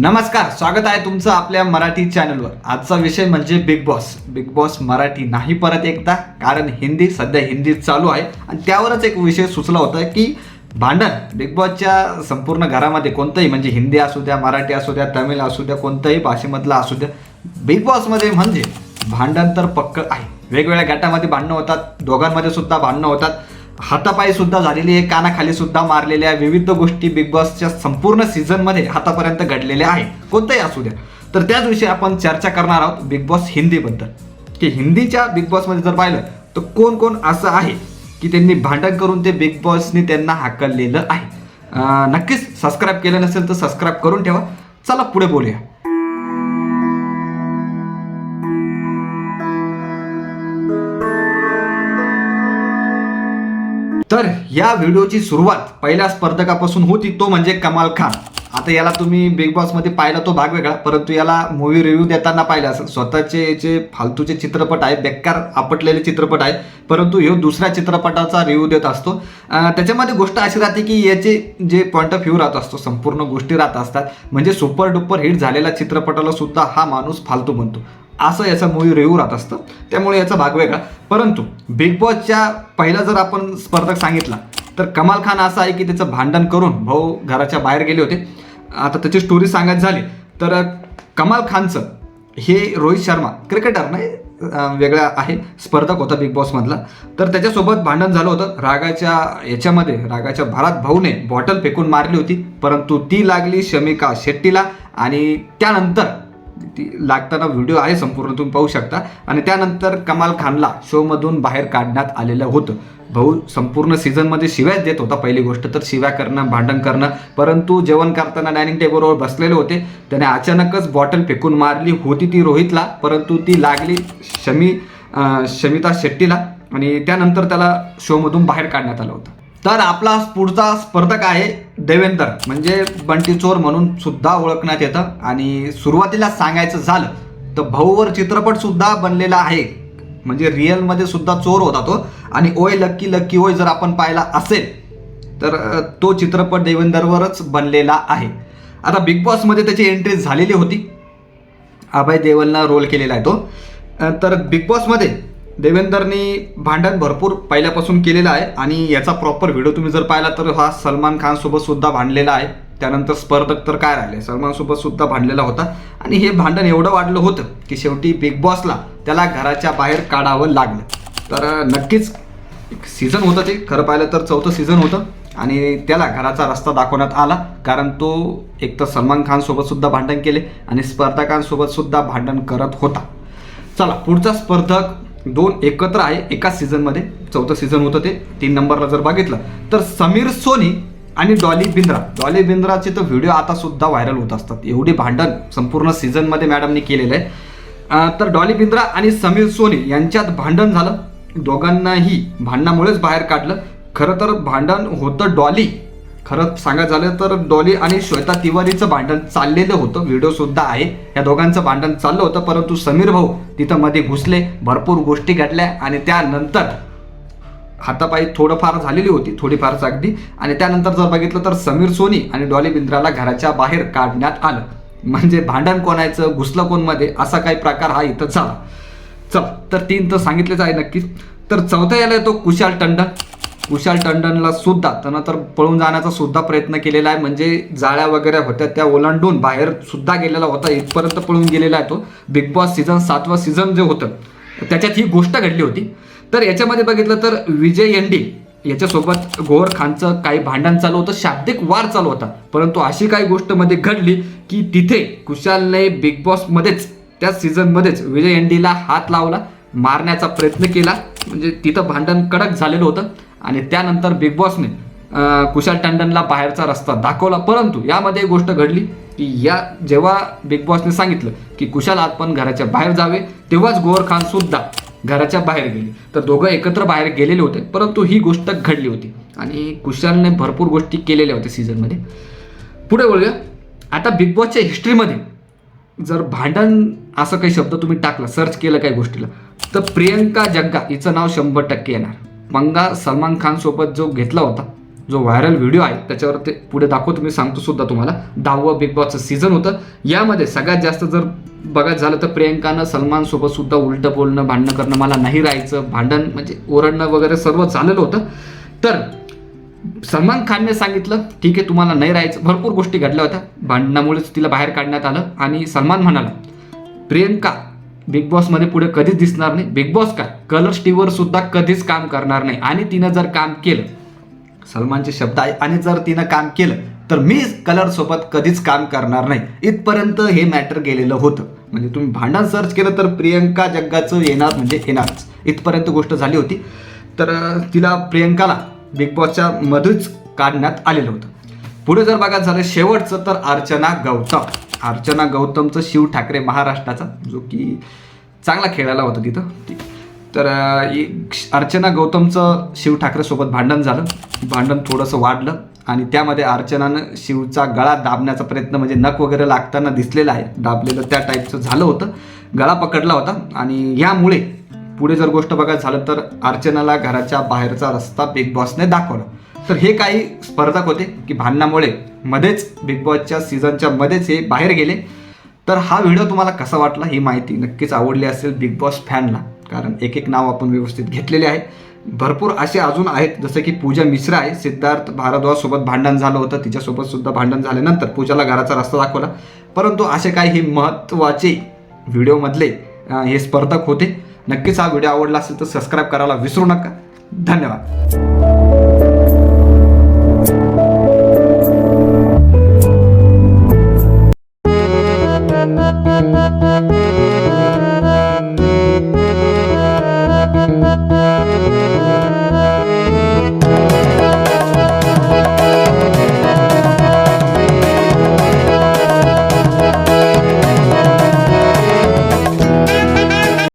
नमस्कार स्वागत आहे तुमचं आपल्या मराठी चॅनलवर. आजचा विषय म्हणजे big boss big boss Marathi नाही परत एकदा कारण हिंदी सध्या हिंदी चालू आहे. आणि त्यावरच एक विषय सुचला होता की भांडण बिग बॉसच्या संपूर्ण घरामध्ये कोणतंही म्हणजे हिंदी असू द्या मराठी असू द्या तमिळ असू द्या कोणत्याही भाषेमधला असू द्या बिग बॉसमध्ये म्हणजे भांडण तर पक्क आहे. वेगवेगळ्या गटामध्ये भांडणं होतात दोघांमध्ये सुद्धा भांडणं होतात. हातापायी सुद्धा झालेली आहे कानाखाली सुद्धा मारलेल्या विविध गोष्टी बिग बॉसच्या संपूर्ण सीझनमध्ये हातापर्यंत घडलेल्या आहे कोणतंही असू द्या. तर त्याच विषयी आपण चर्चा करणार आहोत बिग बॉस हिंदीबद्दल. की हिंदीच्या बिग बॉसमध्ये जर पाहिलं तर कोण कोण असं आहे की त्यांनी भांडण करून ते बिग बॉसनी त्यांना हाकललेलं आहे. नक्कीच सबस्क्राईब केलं नसेल तर सबस्क्राईब करून ठेवा. चला पुढे बोलूया. तर या व्हिडिओची सुरुवात पहिल्या स्पर्धकापासून होती तो म्हणजे कमाल खान. आता याला तुम्ही बिग बॉसमध्ये पाहिला तो भाग वेगळा परंतु याला मूवी रिव्ह्यू देताना पाहिला. असेल स्वतःचे जे फालतूचे चित्रपट आहे बेकार आपटलेले चित्रपट आहे परंतु ह्यो दुसऱ्या चित्रपटाचा रिव्ह्यू देत असतो. त्याच्यामध्ये गोष्ट अशी राहते की याचे जे पॉईंट ऑफ व्ह्यू राहत असतो संपूर्ण गोष्टी राहत असतात. म्हणजे सुपर डुपर हिट झालेल्या चित्रपटाला सुद्धा हा माणूस फालतू म्हणतो. असं याचा मूवी रिव्ह्यू राहत असतं. त्यामुळे याचा भाग वेगळा. परंतु बिग बॉसच्या पहिला जर आपण स्पर्धक सांगितला तर कमाल खान असा आहे की त्याचं भांडण करून भाऊ घराच्या बाहेर गेले होते. आता त्याची स्टोरी सांगायची झाली तर कमाल खानचं हे रोहित शर्मा क्रिकेटर नाही वेगळा आहे स्पर्धक होता बिग बॉसमधला तर त्याच्यासोबत भांडण झालं होतं. रागाच्या याच्यामध्ये रागाच्या भरात भाऊने बॉटल फेकून मारली होती. परंतु ती लागली शमिका शेट्टीला आणि त्यानंतर ती लागताना व्हिडिओ आहे संपूर्ण तुम्ही पाहू शकता. आणि त्यानंतर कमाल खानला शोमधून बाहेर काढण्यात आलेलं होतं. भाऊ संपूर्ण सीझनमध्ये शिव्याच देत होता पहिली गोष्ट तर शिव्या करणं भांडण करणं. परंतु जेवण करताना डायनिंग टेबलवर बसलेले होते. त्याने अचानकच बॉटल फेकून मारली होती ती रोहितला परंतु ती लागली शमी शमिता शेट्टीला. आणि त्यानंतर त्याला शोमधून बाहेर काढण्यात आलं होतं. तर आपला पुढचा स्पर्धक आहे देवेंदर. म्हणजे बंटी चोर म्हणून सुद्धा ओळखण्यात येतं. आणि सुरुवातीला सांगायचं झालं तर भाऊवर चित्रपट सुद्धा बनलेला आहे. म्हणजे रिअलमध्ये सुद्धा चोर होता तो. आणि ओय लक्की लक्की ओय जर आपण पाहिला असेल तर तो चित्रपट देवेंदरवरच बनलेला आहे. आता बिग बॉसमध्ये त्याची एंट्री झालेली होती. अभय देवलनं रोल केलेला आहे तो. तर बिग बॉसमध्ये देवेंदरनी भांडण भरपूर पहिल्यापासून केलेलं आहे आणि याचा प्रॉपर व्हिडिओ तुम्ही जर पाहिला तर हा सलमान खानसोबत सुद्धा भांडलेला आहे. त्यानंतर स्पर्धक तर काय राहिले? सलमानसोबत सुद्धा भांडलेला होता. आणि हे भांडण एवढं वाढलं होतं की शेवटी बिग बॉसला त्याला घराच्या बाहेर काढावं लागलं. तर नक्कीच एक सीझन होतं ते. खरं पाहिलं तर चौथं सीझन होतं आणि त्याला घराचा रस्ता दाखवण्यात आला. कारण तो एक तर सलमान खानसोबतसुद्धा सुद्धा भांडण केले आणि स्पर्धकांसोबत सुद्धा भांडण करत होता. चला पुढचा स्पर्धक दोन एकत्र आहे एकाच सीझनमध्ये चौथं सीझन होतं ते तीन नंबरला जर बघितलं तर समीर सोनी आणि डॉली बिंद्रा. डॉली बिंद्राचे तर व्हिडिओ आता सुद्धा व्हायरल होत असतात. एवढे भांडण संपूर्ण सीझनमध्ये मॅडमनी केलेलं आहे. तर डॉली बिंद्रा आणि समीर सोनी यांच्यात भांडण झालं. दोघांनाही भांडणामुळेच बाहेर काढलं. खरं तर भांडण होतं डॉली खरं सांगायचं झालं तर डॉली आणि श्वेता तिवारीचं भांडण चाललेलं होतं. व्हिडिओ सुद्धा आहे. या दोघांचं भांडण चाललं होतं परंतु समीर भाऊ तिथं मध्ये घुसले भरपूर गोष्टी घडल्या आणि त्यानंतर हातापायी थोडंफार झालेली होती थोडीफारच अगदी आणि त्यानंतर जर बघितलं तर समीर सोनी आणि डॉली बिंद्राला घराच्या बाहेर काढण्यात आलं. म्हणजे भांडण कोणायचं घुसलं कोणमध्ये असा काही प्रकार हा इथं झाला. चल तर तीन तर सांगितलेच आहे नक्कीच. तर चौथा याला येतो कुशाल टंडन. कुशाल टंडनला सुद्धा त्यानं तर पळून जाण्याचा सुद्धा प्रयत्न केलेला आहे. म्हणजे जाळ्या वगैरे होत्या त्या ओलांडून बाहेर सुद्धा गेलेला होता. इथपर्यंत पळून गेलेला आहे तो. बिग बॉस सीझन सातवा सीझन जे होतं त्याच्यात ही गोष्ट घडली होती. तर याच्यामध्ये बघितलं तर विजय एंडी याच्यासोबत गोहर खानचं काही भांडण चालू होतं शाब्दिक वार चालू होता. परंतु अशी काही गोष्टमध्ये घडली की तिथे कुशालने बिग बॉसमध्येच त्या सीझनमध्येच विजय एंडीला हात लावला मारण्याचा प्रयत्न केला. म्हणजे तिथं भांडण कडक झालेलं होतं. आणि त्यानंतर बिग बॉसने कुशाल टंडनला बाहेरचा रस्ता दाखवला. परंतु यामध्ये एक गोष्ट घडली की या जेव्हा बिग बॉसने सांगितलं की कुशाल पण घराच्या बाहेर जावे तेव्हाच गोवर खान सुद्धा घराच्या बाहेर गेले. तर दोघं एकत्र बाहेर गेलेले होते परंतु ही गोष्ट घडली होती. आणि कुशालने भरपूर गोष्टी केलेल्या होत्या सीझनमध्ये पुढे बोलूया. आता बिग बॉसच्या हिस्ट्रीमध्ये जर भांडण असं काही शब्द तुम्ही टाकला सर्च केलं काही गोष्टीला तर प्रियंका जग्गा हिचं नाव शंभर टक्के येणार. पंगा सलमान खानसोबत जो घेतला होता जो व्हायरल व्हिडिओ आहे त्याच्यावर ते पुढे दाखवतो मी सांगतो सुद्धा तुम्हाला. दहावं बिग बॉसचं सीझन होतं. यामध्ये सगळ्यात जास्त जर बघायचं झालं तर प्रियंकानं सलमान सोबत सुद्धा उलटं बोलणं भांडणं करणं मला नाही राहायचं भांडण म्हणजे ओरडणं वगैरे सर्व झालेलं होतं. तर सलमान खानने सांगितलं ठीक आहे तुम्हाला नाही राहायचं. भरपूर गोष्टी घडल्या होत्या. भांडणामुळेच तिला बाहेर काढण्यात आलं आणि सलमान म्हणाला प्रियंका बिग बॉसमध्ये पुढे कधीच दिसणार नाही. बिग बॉस काय? कलर्स टीव्हीवर सुद्धा कधीच काम करणार नाही. आणि तिनं जर काम केलं सलमानचे शब्द आहे आणि जर तिनं काम केलं तर मी कलर सोबत कधीच काम करणार नाही. इथपर्यंत हे मॅटर गेलेलं होतं. म्हणजे तुम्ही भांडण सर्च केलं तर प्रियंका जग्गाचं येणार म्हणजे येणारच इथपर्यंत गोष्ट झाली होती. तर तिला प्रियंकाला बिग बॉसच्या मध्येच काढण्यात आलेलं होतं. पुढे जर बघायचं झालं शेवटचं तर अर्चना गौतम. अर्चना गौतमचं शिव ठाकरे महाराष्ट्राचा जो की चांगला खेळायला होता तिथं. तर अर्चना गौतमचं शिव ठाकरेसोबत भांडण झालं. भांडण थोडंसं वाढलं आणि त्यामध्ये अर्चनानं शिवचा गळा दाबण्याचा प्रयत्न म्हणजे नख वगैरे लागताना दिसलेला आहे. दाबलेलं त्या टाईपचं झालं होतं. गळा पकडला होता आणि यामुळे पुढे जर गोष्ट बघायचं झालं तर अर्चनाला घराच्या बाहेरचा रस्ता बिग बॉसने दाखवला. तर हे काही स्पर्धक होते की भांडणामुळे मध्येच बिग बॉसच्या सीझनच्या मध्येच हे बाहेर गेले. तर हा व्हिडिओ तुम्हाला कसा वाटला ही माहिती नक्कीच आवडली असेल बिग बॉस फॅनला कारण एक एक नाव आपण व्यवस्थित घेतलेले आहे. भरपूर असे अजून आहेत जसं की पूजा मिश्रा आहे. सिद्धार्थ भारद्वाजसोबत भांडण झालं होतं. तिच्यासोबत सुद्धा भांडण झाल्यानंतर पूजाला घराचा रस्ता दाखवला. परंतु असे काही हे महत्त्वाचे व्हिडिओमधले हे स्पर्धक होते. नक्कीच हा व्हिडिओ आवडला असेल तर सबस्क्राईब करायला विसरू नका. धन्यवाद.